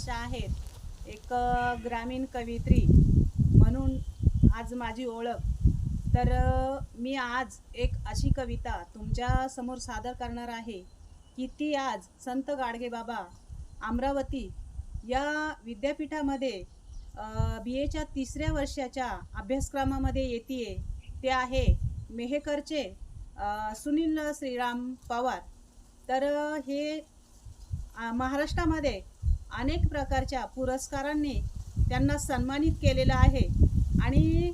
अशा आहेत. एक ग्रामीण कवित्री म्हणून आज माझी ओळख. तर मी आज एक अशी कविता तुमच्यासमोर सादर करणार आहे की ती आज संत गाडगेबाबा अमरावती या विद्यापीठामध्ये बी एच्या तिसऱ्या वर्षाच्या अभ्यासक्रमामध्ये येते ते आहे मेहेकरचे सुनील श्रीराम पवार. तर हे महाराष्ट्रामध्ये अनेक प्रकारच्या पुरस्कारांनी त्यांना सन्मानित केलेलं आहे. आणि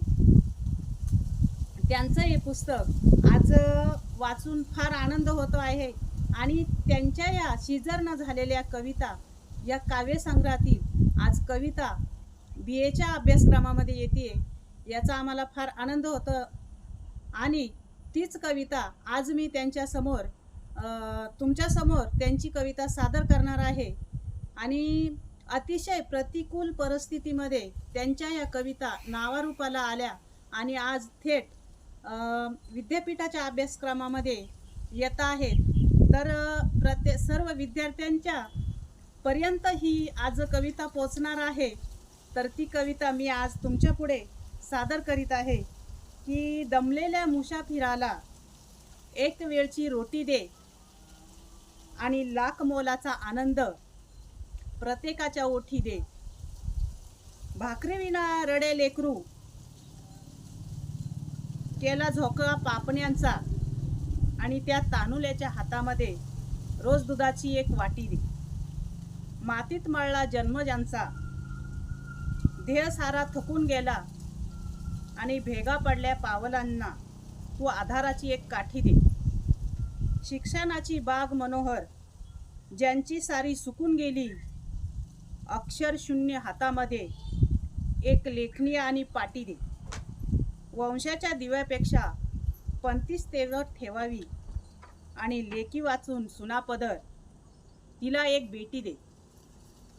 त्यांचं हे पुस्तक आज वाचून फार आनंद होतो आहे. आणि त्यांच्या या शिजरनं झालेल्या कविता या काव्यसंग्रहातील आज कविता बी एच्या अभ्यासक्रमामध्ये येते याचा आम्हाला फार आनंद होतो. आणि तीच कविता आज मी त्यांच्यासमोर तुमच्यासमोर त्यांची कविता सादर करणार आहे. आणि अतिशय प्रतिकूल परिस्थितीमध्ये त्यांच्या या कविता नावारूपाला आल्या आणि आज थेट विद्यापीठाच्या अभ्यासक्रमामध्ये येत आहेत. तर प्रत्ये सर्व विद्यार्थ्यांच्या पर्यंत ही आज कविता पोचणार आहे. तर ती कविता मी आज तुमच्यापुढे सादर करीत आहे की दमलेल्या मुसाफिराला एक वेळची रोटी दे आणि लाख मोलाचा आनंद प्रत्येकाच्या ओठी दे. भाकरीविना रडे लेकरू. केला झोका पापण्यांचा आणि त्या तानुल्याच्या हातामध्ये रोज दुधाची एक वाटी दे. मातीत मळला जन्म ज्यांचा. देह सारा थकून गेला आणि भेगा पडल्या पावलांना तू आधाराची एक काठी दे. शिक्षणाची बाग मनोहर ज्यांची सारी सुकून गेली अक्षर शून्य हातामध्ये एक लेखणी आणि पाटी दे. वंशाच्या दिव्यापेक्षा पंतीस तेवढ ठेवावी आणि लेकी वाचून सुनापदर तिला एक बेटी दे.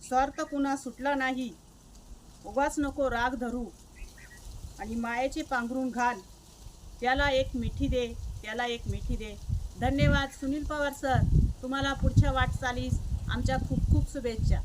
स्वार्थ कुणा सुटला नाही उगाच नको राग धरू आणि मायेचे पांघरून घाल. त्याला एक मिठी दे त्याला एक मिठी दे. धन्यवाद सुनील पवार सर तुम्हाला पुढच्या वाटचालीस आमच्या खूप खूप शुभेच्छा.